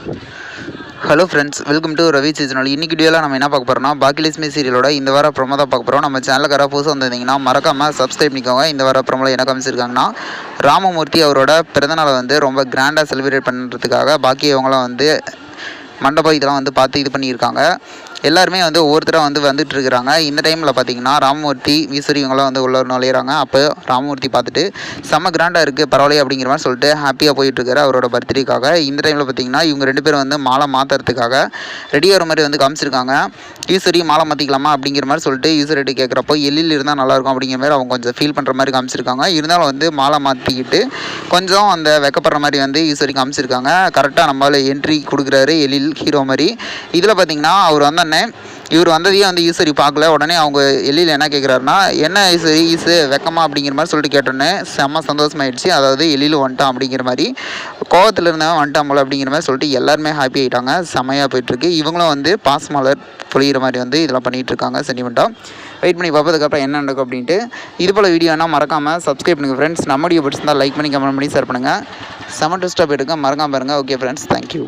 Hello friends welcome to Ravi seasonal இன்னைக்கு வீடியோவில் நம்ம என்ன பார்க்க போகிறோம்னா பாக்கிலிஸ்மி சீரியலோட இந்த வார ப்ரோமோ தான் பார்க்க போகிறோம் நம்ம சேனலுக்கு யாராவது புதுசாக வந்திருந்தீங்கன்னா மறக்காமல் சப்ஸ்கிரைப் பண்ணிக்கோங்க. இந்த வார ப்ரோமோவில் என்ன காமிச்சிருக்காங்கன்னா ராமமூர்த்தி அவரோட பிறந்தநாளை வந்து ரொம்ப கிராண்டாக செலிப்ரேட் பண்ணுறதுக்காக பாக்கி இவங்களாம் வந்து மண்டபம் இதெல்லாம் வந்து பார்த்து இது பண்ணியிருக்காங்க. எல்லாருமே வந்து ஒவ்வொருத்தராக வந்து வந்துட்டு இருக்கிறாங்க இந்த டைமில் பார்த்தீங்கன்னா ராமமூர்த்தி ஈஸ்வரி இவங்களாம் வந்து உள்ள நுழையிறாங்க. அப்போ ராமமூர்த்தி பார்த்துட்டு செம்ம கிராண்டாக இருக்குது பரவாயில்ல அப்படிங்கிற மாதிரி சொல்லிட்டு ஹாப்பியாக போயிட்டுருக்காரு அவரோட பர்த்டேக்காக. இந்த டைமில் பார்த்தீங்கன்னா இவங்க ரெண்டு பேரும் வந்து மாலை மாற்றுறதுக்காக ரெடி ஆகிற மாதிரி வந்து காமிச்சிருக்காங்க. ஈஸ்வரி மாலை மாற்றிக்கலாமா அப்படிங்கிற மாதிரி சொல்லிட்டு ஈஸ்வரிட்டு கேட்குறப்போ எல்லில் இருந்தால் நல்லாயிருக்கும் அப்படிங்கிற மாதிரி அவங்க கொஞ்சம் ஃபீல் பண்ணுற மாதிரி காமிச்சிருக்காங்க. இருந்தாலும் வந்து மாலை மாற்றிக்கிட்டு கொஞ்சம் அந்த வெக்கப்படுற மாதிரி வந்து ஈஸ்வரி காமிச்சிருக்காங்க. கரெக்டாக நம்மளால் என்ட்ரி கொடுக்குறாரு எழில். ஹீரோ மாதிரி. இதில் பார்த்தீங்கன்னா அவர் வந்தோடனே இவர் வந்ததையே வந்து ஈஸ்வரி பார்க்கல. உடனே அவங்க எழில் என்ன கேட்குறாருன்னா என்ன ஈஸ்வரி ஈஸு வெக்கமா? அப்படிங்கிற மாதிரி சொல்லிட்டு கேட்டோன்னே செம்ம சந்தோஷமாயிடுச்சு. அதாவது எழில் வந்துட்டான் அப்படிங்கிற மாதிரி. கோவத்தில் இருந்தவன் வந்துட்டான் போல அப்படிங்கிற மாதிரி சொல்லிட்டு எல்லாருமே ஹாப்பி ஆகிட்டாங்க செம்மையாக போயிட்டுருக்கு. இவங்களும் வந்து பாஸ் மலர் பொழிகிற மாதிரி வந்து இதெல்லாம் பண்ணிகிட்டு இருக்காங்க சென்டிமெண்ட்டாக வெயிட் பண்ணி பார்ப்பதுக்கப்புறம் என்ன நடக்கும் அப்படின்ட்டு. இது போல் வீடியோனா மறக்காமல் சப்ஸ்கிரைப் பண்ணுங்கள் ஃப்ரெண்ட்ஸ் நம்ம வீடியோ பிடிச்சிருந்தா லைக் பண்ணி கமெண்ட் பண்ணி ஷேர் பண்ணுங்கள் செம டெஸ்ட்டாக போயிட்டுருங்க மறக்காமல் பாருங்கள் ஓகே ஃப்ரெண்ட்ஸ் தேங்க்யூ